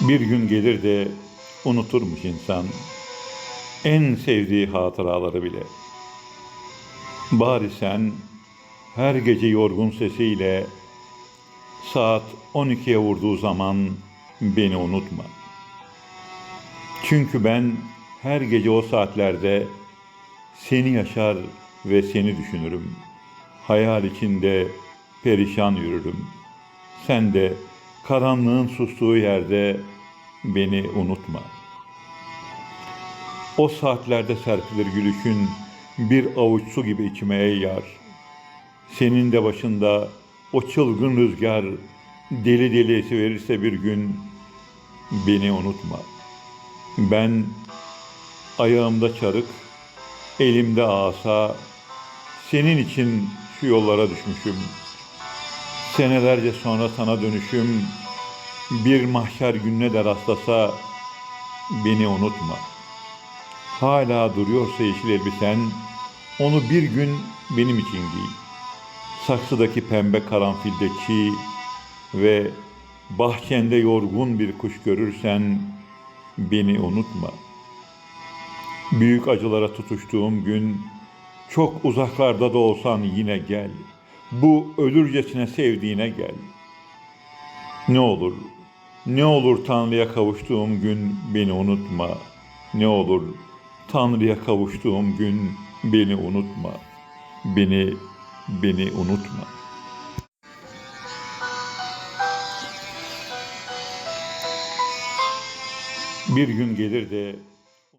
Bir gün gelir de unuturmuş insan en sevdiği hatıraları bile. Bari sen her gece yorgun sesiyle saat 12'ye vurduğu zaman beni unutma. Çünkü ben her gece o saatlerde seni yaşar ve seni düşünürüm. Hayal içinde perişan yürürüm. Sen de karanlığın sustuğu yerde beni unutma. O saatlerde serpilir gülüşün bir avuç su gibi içime yar. Senin de başında o çılgın rüzgar deli deli esiverirse bir gün beni unutma. Ben ayağımda çarık, elimde asa, senin için şu yollara düşmüşüm. Senelerce sonra sana dönüşüm, bir mahşer gününe de rastlasa beni unutma. Hala duruyorsa yeşil elbisen, onu bir gün benim için giy. Saksıdaki pembe karanfilde çiğ ve bahçende yorgun bir kuş görürsen beni unutma. Büyük acılara tutuştuğum gün çok uzaklarda da olsan yine gel. Bu ölürcesine sevdiğine gel. Ne olur, ne olur Tanrı'ya kavuştuğum gün beni unutma. Ne olur Tanrı'ya kavuştuğum gün beni unutma. Beni, beni unutma. Bir gün gelir de